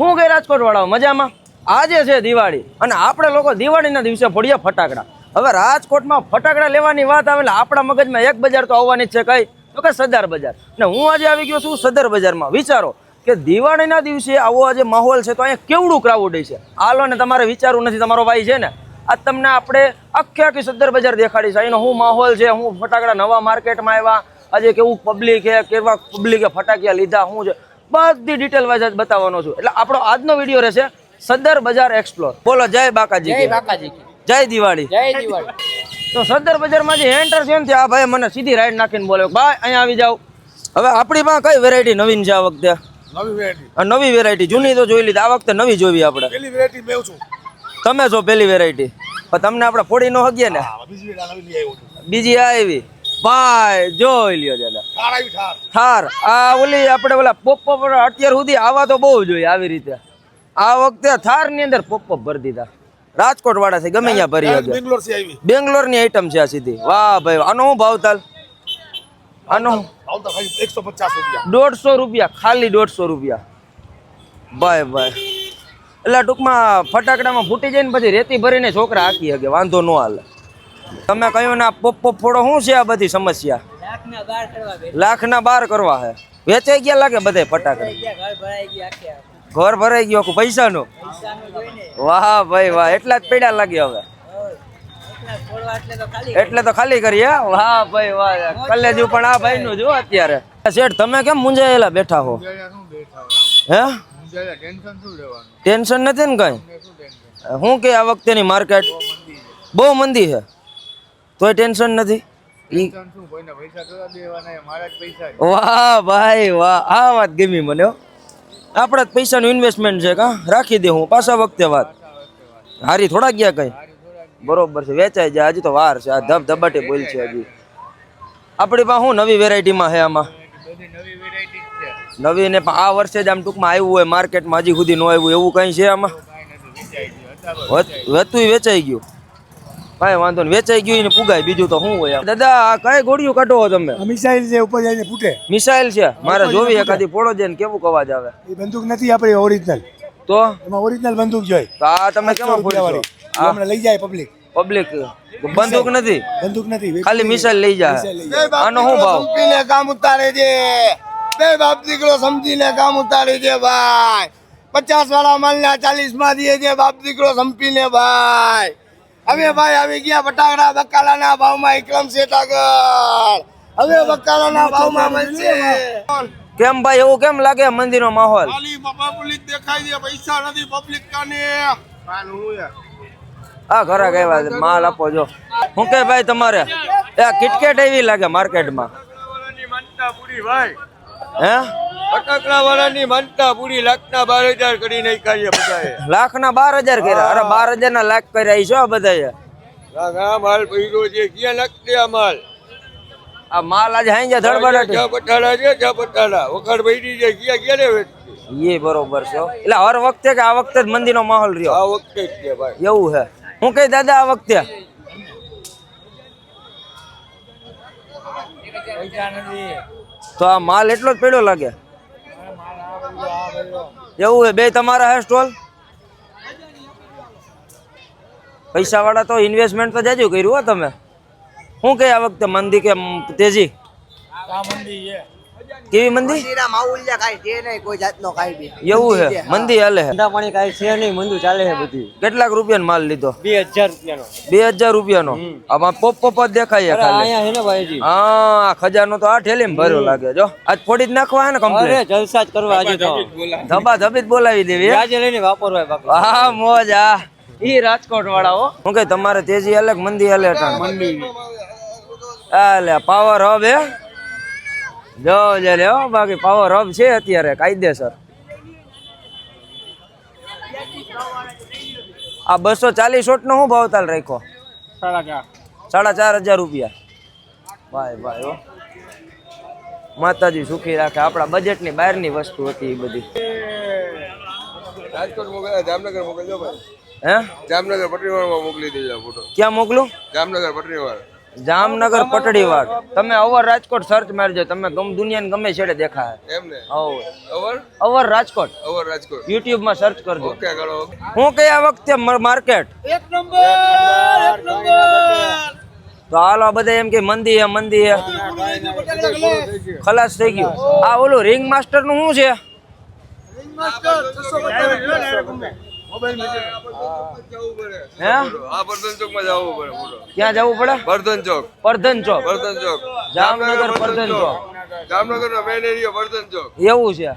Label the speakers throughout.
Speaker 1: હું ગઈ રાજકોટ વાળા મજામાં? આજે છે દિવાળી અને આપણે લોકો દિવાળીના દિવસે ફોડીએ ફટાકડા. હવે રાજકોટમાં ફટાકડા લેવાની વાત આવે એટલે આપણા મગજમાં એક બજાર તો આવવાની જ છે કઈ? તો કે સદર બજાર. ને હું આજે આવી ગયો છું સદર બજારમાં. વિચારો કે દિવાળીના દિવસે આવો આજે માહોલ છે તો અહીંયા કેવડું ક્રાઉડ છે હાલો ને તમારે વિચારવું નથી, તમારો ભાઈ છે ને? આ તમને આપણે આખી આખી સદર બજાર દેખાડી છે અહીંનો શું માહોલ છે? હું ફટાકડા નવા માર્કેટમાં આવ્યા. આજે કેવું પબ્લિક છે? કેવા પબ્લિકે ફટાકિયા લીધા? શું છે? બધી ડિટેલ વાઇઝ જ બતાવવાનો છું. એટલે આપણો આજનો વીડિયો રહેશે સદર બજાર એક્સપ્લોર બોલો જય બાકાજી
Speaker 2: જય બાકાજી
Speaker 1: જય દિવાળી.
Speaker 2: જય દિવાળી.
Speaker 1: તો સદર બજારમાં જે એન્ટર છે ને આ ભાઈ મને સીધી રાઈડ નાખીને બોલે ભાઈ અહીંયા આવી જાવ હવે આપણી પાસે કઈ વેરાયટી નવીન છે આ વખતે?
Speaker 3: નવી વેરાયટી
Speaker 1: આ નવી વેરાયટી જૂની તો જોઈ લીધી. આ વખતે નવી જોવી આપણે.
Speaker 3: પેલી વેરાયટી મેં છું.
Speaker 1: તમે છો પેલી વેરાયટી પણ તમને આપણે ફોડી નો હગીએ ને?
Speaker 3: બીજી
Speaker 1: આ આવી. ભાઈ જોઈ લ્યો
Speaker 3: ઠાર
Speaker 1: થાર. આ ઓલી આપણે ઓલા પોપ અત્યાર સુધી આવા તો બહુ જોઈએ આવી રીતે. આ વખતે થારની અંદર પોપ ભરી દીધા. રાજકોટ વાળા છે ગમે ત્યાં ભરી હતી બેંગ્લોરની આઈટમ છે આ સીધી. વાહ ભાઈ આનો હું ભાવ તાલ? આનો દોઢસો રૂપિયા ખાલી દોઢસો રૂપિયા. ભાઈ ભાઈ. એટલે ટૂંકમાં ફટાકડામાં ફૂટી જાય ને પછી રેતી ભરીને છોકરા હાકી શકે વાંધો ન હાલે. તમે કહ્યું ના પોપ પોપ ફોડો શું છે આ બધી સમસ્યા?
Speaker 2: લાખના બાર કરવા
Speaker 1: બાર કરવા છે વેચાઈ ગયા લાગે બધે ફટાકડા?
Speaker 2: ઘર ભરાઈ ગયા આખે
Speaker 1: ઘર ભરાઈ ગયો
Speaker 2: પૈસા નું.
Speaker 1: વાહ ભાઈ વાહ એટલા જ પૈડા લાગે હવે.
Speaker 2: એટલે તો ખાલી
Speaker 1: એટલે તો ખાલી કરીએ વાહ ભાઈ વાહ કલેજુ પણ આ ભાઈ નું જો અત્યારે. શેઠ તમે કેમ મુંજાયેલા બેઠા હો? હે? ટેન્શન નથી ને કઈ? શું કે આ વખતેની માર્કેટ? બહુ મંદી છે. તોય ટેન્શન નથી. ઈ વાહ ભાઈ વાહ આ વાત ગમી મને હો. આપણા જ પૈસાનું ઇન્વેસ્ટમેન્ટ છે કા? રાખી દે હું પાછા વખતે વાત. હારી થોડા ગયા કઈ? બરોબર છે વેચાઈ જાય હજી તો વાર છે આ ધબ ધબાટી બોલ છે હજી. આપણી પાસે શું નવી વેરાયટીમાં છે આમાં? નવી ને પણ આ વર્ષે જ આમ ટૂંકમાં આવ્યું હોય માર્કેટમાં હજી સુધી ન આવ્યું એવું કંઈ છે આમાં? વતું વેચાઈ ગયું. કાંઈ વાંધો નહીં. વેચાઈ ગયું ને પુગાય. બીજું તો શું હોય? દાદા આ કઈ ગોળીઓ કાઢો છો તમે?
Speaker 3: મિસાઇલ છે ઉપર જઈને ફૂટે.
Speaker 1: મિસાઇલ છે? મારે જોવી એકાદી ફોડો છે ને કેવું અવાજ આવે?
Speaker 3: એ બંદૂક નથી આપણી ઓરિજિનલ
Speaker 1: તો?
Speaker 3: એમાં ઓરિજિનલ બંદૂક જોઈએ
Speaker 1: તો આ તમે કેમ ફોડી
Speaker 3: હમણાં લઈ જાય પબ્લિક
Speaker 1: પબ્લિક બંદૂક નથી?
Speaker 3: બંદૂક નથી.
Speaker 1: ખાલી મિસાઇલ લઈ જાય. આનો શું ભાવ?
Speaker 4: પીને કામ ઉતારે છે. બે બાપ દીકરો સમજીને કામ ઉતારે છે ભાઈ. પચાસ વાળા માલના ચાલીસમાં દે છે બાપ દીકરો સંપીને ભાઈ. હવે ભાઈ આવી ગયા બટાકડા બકાલાના ભાવમાં એકલમ શેઠ આગળ. હવે બકાલાના ભાવમાં મળશે.
Speaker 1: કેમ ભાઈ એવું કેમ લાગે મંદિરનો માહોલ?
Speaker 4: ખાલી પબ્લિક દેખાય છે પૈસા નથી પબ્લિક કાને.
Speaker 1: આ ઘરા ગયા છે માલ આપો જો. શું કે ભાઈ તમારે? એ કિટકેટ એવી લાગે માર્કેટમાં. હે?
Speaker 4: બટાકડા વાળાની માનતા પૂરી લાખના બાર હજાર કરી નાખ્યા બધા બધાએ.
Speaker 1: લાખ ના બાર હજાર કર્યા? અરે બાર હજાર ના લાખ કર્યા ઈ શું બધા
Speaker 4: આ માલ પૈરો છે. ક્યાં નાખતે આ માલ?
Speaker 1: આ માલ આજે હાઈ જા ધડબડાટ.
Speaker 4: જા પટાડા છે જા પટાડા વખત પૈડી છે. ક્યાં ક્યારે વેચતી?
Speaker 1: એ બરોબર છે એટલે હર વખતે કે આ વખતે જ મંદિરનો માહોલ રહ્યો?
Speaker 4: આ વખતે જ છે ભાઈ.
Speaker 1: એવું છે હું કઈ દાદા આ વખતે? તો આ માલ એટલો જ પડ્યો લાગે? એવું છે, બે તમારા હે સ્ટોલ? પૈસા વાળા તો ઇન્વેસ્ટમેન્ટ તો જાજુ કર્યું હો તમે. શું કે આ વખતે મંદી કે તેજી? કેવી મંદી? એવું છે મંદી હાલે છે
Speaker 2: પાણી કાંઈ છે નહીં મંદુ ચાલે છે બધી.
Speaker 1: કેટલાક રૂપિયાનો માલ લીધો?
Speaker 2: બે હજાર રૂપિયાનો.
Speaker 1: બે હજાર રૂપિયાનો? આમાં પોપ પોપ જ દેખાય ખાલી.
Speaker 2: ને ભાઈજી?
Speaker 1: હા આ ખજાનો તો આ ઠેલીમાં ભર્યો લાગે. જો આજ ફોડી જ નાખવા હે ને
Speaker 2: અરે જલસા જ કરવા આજે તો.
Speaker 1: ધબા ધબી જ બોલાવી. દેવી હે?
Speaker 2: આજે લઈને વાપરવાય બાપા.
Speaker 1: હા મોજ આ ઈ રાજકોટ વાળા હો હું કે તમારે તેજી અલગ મંદી હાલે અટાણ મંદી આલે પાવર હવે હે? જો જે લે હો બાકી પાવર હબ છે અત્યારે કાયદેસર. આ બસો ચાલીસ શોટ નો શું ભાવ તાલ રાખ્યો? સાડા ચાર. હજાર રૂપિયા. ભાઈ ભાઈ હો. માતાજી સુખી રાખે. આપણા બજેટની બહારની વસ્તુ હતી એ બધી.
Speaker 4: રાજકોટ મોકલ્યા જામનગર મોકલજો ભાઈ.
Speaker 1: હે?
Speaker 4: જામનગર પટરીવાળામાં મોકલી દેજો ફોટો
Speaker 1: ક્યાં મોકલું?
Speaker 4: જામનગર પટરીવાળા.
Speaker 1: જામનગર પટડીવાડ. તમે અવર રાજકોટ સર્ચ મારજો તમે ગમ દુનિયાને ગમે છેડે દેખાય.
Speaker 5: એમ ને
Speaker 1: our?
Speaker 5: Hour
Speaker 1: our Rajkot.
Speaker 5: Our Rajkot.
Speaker 1: યુટ્યુબમાં સર્ચ કરજો.
Speaker 5: ઓકે કરો
Speaker 1: હું કયા વખતે માર્કેટ તો હાલો બધા એમ કે મંદી હે મંદી હે. ખલાસ થઈ ગયું. આ ઓલું રિંગ માસ્ટરનું શું છે? હે
Speaker 5: હા
Speaker 1: ક્યાં જવું પડે.
Speaker 5: બર્ધન ચોક
Speaker 1: પરધન ચોક
Speaker 5: બર્ધન ચોક
Speaker 1: જામનગર બર્ધન ચોક
Speaker 5: જામનગર નો મેન એરિયા બર્ધન ચોક
Speaker 1: એવું છે?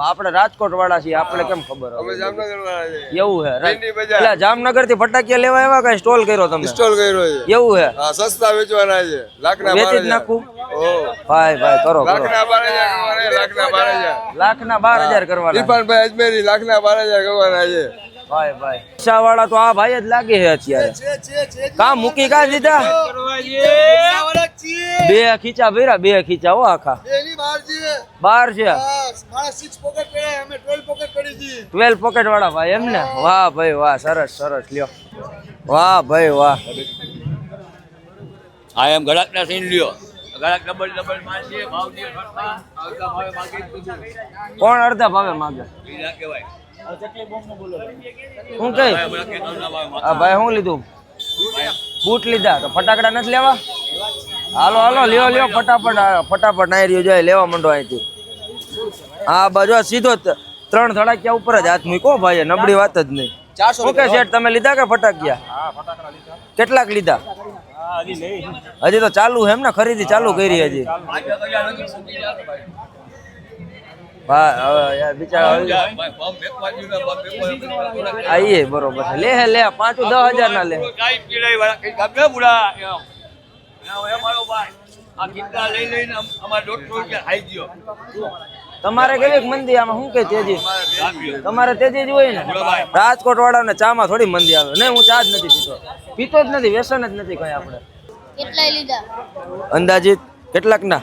Speaker 1: આપણે રાજકોટ વાળા છીએ આપણે કેમ ખબર
Speaker 5: અમે જામનગર વાળા છે
Speaker 1: એવું એટલે જામનગરથી ફટાકિયા લેવા એવા કઈ સ્ટોલ કર્યો તમે
Speaker 5: સ્ટોલ કર્યો છે.
Speaker 1: એવું હે?
Speaker 5: હા સસ્તા વેચવાના છે. લાકડા
Speaker 1: વેચી જ નાખું? ભાઈ ભાઈ કરો
Speaker 5: લાખના બાર હજાર કરવાના છે, લાખના બાર હજાર.
Speaker 1: કરવાના.
Speaker 5: ઇરફાનભાઈ અજમેરી લાખના બાર હજાર કરવાના છે.
Speaker 1: ભાઈ ભાઈ. પૈસા વાળા તો આ ભાઈ જ લાગે છે અત્યારે. કામ મૂકી કા દીધા? બે ખીચા ભેરા બે ખીચા હો આખા. બાર છે. ટ્વેલ્વ પોકેટ વાળા ભાઈ એમ ને વાહ ભાઈ વાહ સરસ સરસ લ્યો. વાહ ભાઈ વાહ.
Speaker 6: આ એમ ગળાકના સીન લ્યો.
Speaker 1: કોણ અડધા ભાવે માગે?
Speaker 6: કહેવાય.
Speaker 1: હું કઈ. આ ભાઈ શું લીધું? બૂટ લીધા. તો ફટાકડા નથી લેવા? હાલો હાલો લ્યો લ્યો ફટાફટ ફટાફટ નાઈ રહ્યો જાય લેવા માંડો અહીંથી. હા બાજુ આ સીધો ત્રણ ધડાકિયા ઉપર જ હાથ મૂકો ભાઈ નબળી વાત જ નહીં. શું કે શેઠ તમે લીધા કે ફટાકિયા? કેટલાક લીધા? હજી તો ચાલુ છે એમ ને ખરીદી ચાલુ કરી હજી.
Speaker 6: ને, ને,
Speaker 1: બરોબર લે હે લે પાંચું દસ હજાર ના લે.
Speaker 6: વાળા
Speaker 1: તમારે કેવી મંદી? આમાં શું કે તેજી? તમારે તેજી જ હોય ને? રાજકોટ વાળાને ચામાં થોડી મંદી આવે. નહીં હું ચા જ નથી પીતો. પીતો જ નથી વ્યસન જ નથી કઈ આપણે.
Speaker 7: કેટલાય લીધા?
Speaker 1: અંદાજિત કેટલાક ના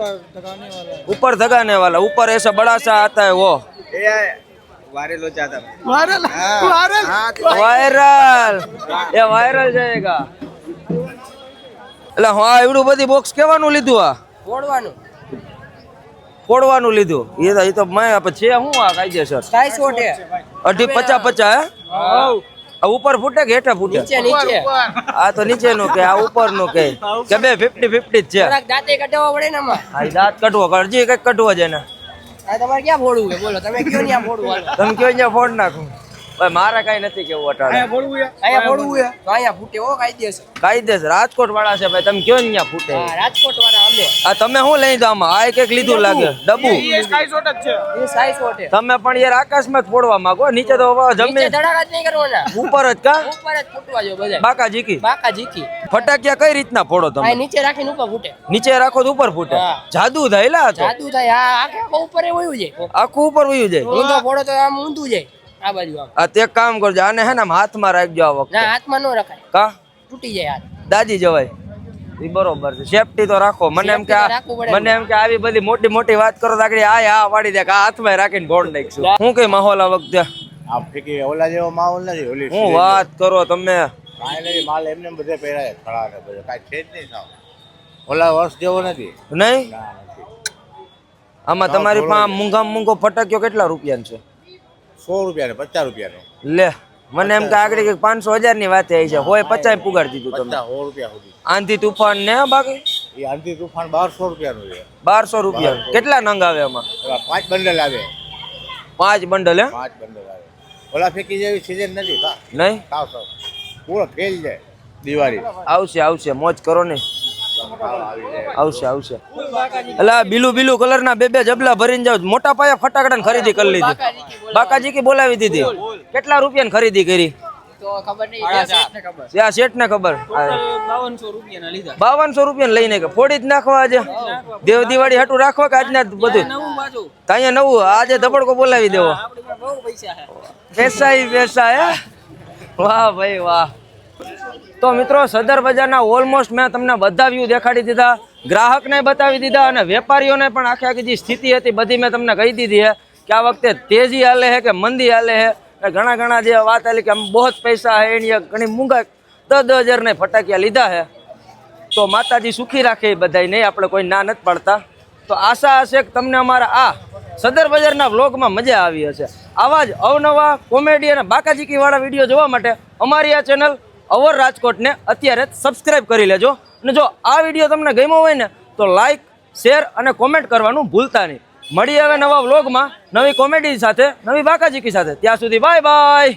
Speaker 8: ऊपर लगाने वाला है
Speaker 1: ऊपर दगाने वाला ऊपर ऐसा बड़ा सा आता है वो
Speaker 8: वायरल वायरल
Speaker 1: વાયરલ એ વાયરલ જાયગા એટલે હા એવડું બધી બોક્સ કેવાનું લીધું આ ફોડવાનું ફોડવાનું લીધું એ તો એ તો મેં આપણે છે શું આ કાયદેસર અઢી પચા પચા હે આ ઉપર ફૂટે કે હેઠે ફૂટે? આ તો નીચે નું કે આ ઉપરનું કે. કે બે ફિફ્ટી ફિફ્ટી જ છે.
Speaker 9: દાંતે કઢાવવા પડે ને આમાં?
Speaker 1: હા દાંત કટવો કરજી કંઈક કટવો છે ને
Speaker 9: આ તમારે ક્યાં ફોડવું છે બોલો તમે કયો ત્યાં ફોડવું?
Speaker 1: તમે કયો અહીંયા ફોડ નાખું. ભાઈ મારે કઈ નથી કેવું અટાણે.
Speaker 9: અહીંયા ફોડવું છે? તો અહીંયા ફૂટે ઓ કાયદેસર.
Speaker 1: કાયદેસર. રાજકોટ વાળા છે ભાઈ તમે કયો અહીંયા ફૂટે?
Speaker 9: રાજકોટ વાળા અમે.
Speaker 1: આ તમે શું લઈ દો આમાં? આ એક લીધું લાગે. ડબ્બુ.
Speaker 9: એ સાઈઝ ફોટે
Speaker 1: તમે પણ યાર આકાશમાં જ ફોડવા માંગો. નીચે તો હવે
Speaker 9: નીચે ધડાકા જ નહીં કરવાના
Speaker 1: ઉપર જ કા?
Speaker 9: ઉપર જ ફૂટવા જો બધા
Speaker 1: બાકા જીકી
Speaker 9: બાકા જીકી
Speaker 1: ફટાકિયા કઈ રીતના ફોડો
Speaker 9: આ
Speaker 1: તમે
Speaker 9: નીચે રાખીને ઉપર ફૂટે.
Speaker 1: નીચે રાખો તો ઉપર ફૂટે. જાદુ થાય લા
Speaker 9: જાદુ થાય. આ આખે ઉપર એ વયું જાય.
Speaker 1: આખું ઉપર વયું જાય.
Speaker 9: ઊંધો ફોડો તો આમ ઊંધું જાય. આ બાજુ
Speaker 1: આ તે એક કામ કરજો. આને હે ને આમ હાથમાં રાખજો આ
Speaker 9: ના હાથમાં ન રખાય.
Speaker 1: કા?
Speaker 9: તૂટી જાય હાથ.
Speaker 1: દાજી જવાય. એ બરોબર છે. સેફટી તો રાખો. મને એમ કે. મને એમ કે આવી બધી મોટી મોટી વાત કરો તો આગળ આ આ વાળી દે કે આ હાથમાં રાખીને ભોડ નાખશું. શું કઈ માહોલ આ વખતે?
Speaker 10: આ ફેંકી ઓલા જેવો માહોલ નથી ઓલી
Speaker 1: હું વાત કરો તમે?
Speaker 10: કાંઈ નથી માલ એમને બધે પહેરાય ખડા ને બધે. કાંઈ છે જ નહીં સાવ. ઓલા વર્ષ જેવો નથી.
Speaker 1: નહીં? આમાં તમારી પાસે મૂંઘા મૂંઘો ફટાક્યો કેટલા રૂપિયાનો છે?
Speaker 10: સો રૂપિયા ને પચાસ રૂપિયાનો
Speaker 1: લે મને એમ કે આગળ કે પાંચસો હજારની વાત આવી છે. હોય પચાસ પુગાડી દીધું તમે
Speaker 10: સો રૂપિયા સુધી.
Speaker 1: આંધી તુફાન ને બાકી?
Speaker 10: એ આંધી તુફાન બારસો રૂપિયાનું છે.
Speaker 1: બારસો રૂપિયા. કેટલા નંગ આવે એમાં?
Speaker 10: પાંચ બંડલ આવે.
Speaker 1: પાંચ બંડલ હે?
Speaker 10: પાંચ બંડલ આવે. ઓલા ફેંકી જેવી સિઝન નથી
Speaker 1: નહીં?
Speaker 10: સાવ સાવ પૂરો ફેલ જાય દિવાળી.
Speaker 1: આવશે આવશે. મોજ કરો ને. આવશે આવશે. એટલે બીલું બીલું કલર ના બે બે જબલા ભરીને જાવ મોટા પાયે ફટાકડા ખરીદી કરી લીધી. બાકાજી કી બોલાવી દીધી. કેટલા રૂપિયા ની ખરીદી કરી?
Speaker 8: બાવનસો
Speaker 1: રૂપિયા લઈને ફોડી જ નાખવા આજે. દેવ દિવાળી હાટું રાખવા કે આજના બધું? અહીંયા નવું, આજે ધબડકો બોલાવી દેવો.
Speaker 8: પાસે પૈસા
Speaker 1: વાહ ભાઈ, વાહ. તો મિત્રો, સદર બજારના ઓલમોસ્ટ મેં તમને બધા વ્યૂ દેખાડી દીધા. ગ્રાહકને બતાવી દીધા અને વેપારીઓને પણ આખી આખી જે સ્થિતિ હતી બધી મેં તમને કહી દીધી છે કે આ વખતે તેજી હાલે છે કે મંદી હાલે છે ઘણા ઘણા જે વાત આવેલી કે આમ બહુ જ પૈસા હે એની ઘણી મૂંઘા દસ દસ હજારને ફટાકિયા લીધા છે તો માતાજી સુખી રાખે બધાય નહીં આપણે કોઈ ના નથી પાડતા. તો આશા હશે કે તમને અમારા આ સદર બજારના વ્લોગમાં મજા આવી હશે. આવા જ અવનવા કોમેડી અને બાકાજીકીવાળા વીડિયો જોવા માટે અમારી આ ચેનલ અવર રાજકોટને અત્યારે સબસ્ક્રાઇબ કરી લેજો. અને જો આ વીડિયો તમને ગમ્યો હોય ને, તો લાઈક શેર અને કોમેન્ટ કરવાનું ભૂલતા નહીં. મળીએ હવે નવા વ્લોગમાં નવી કોમેડી સાથે, નવી બાકાજીકી સાથે. ત્યાં સુધી બાય બાય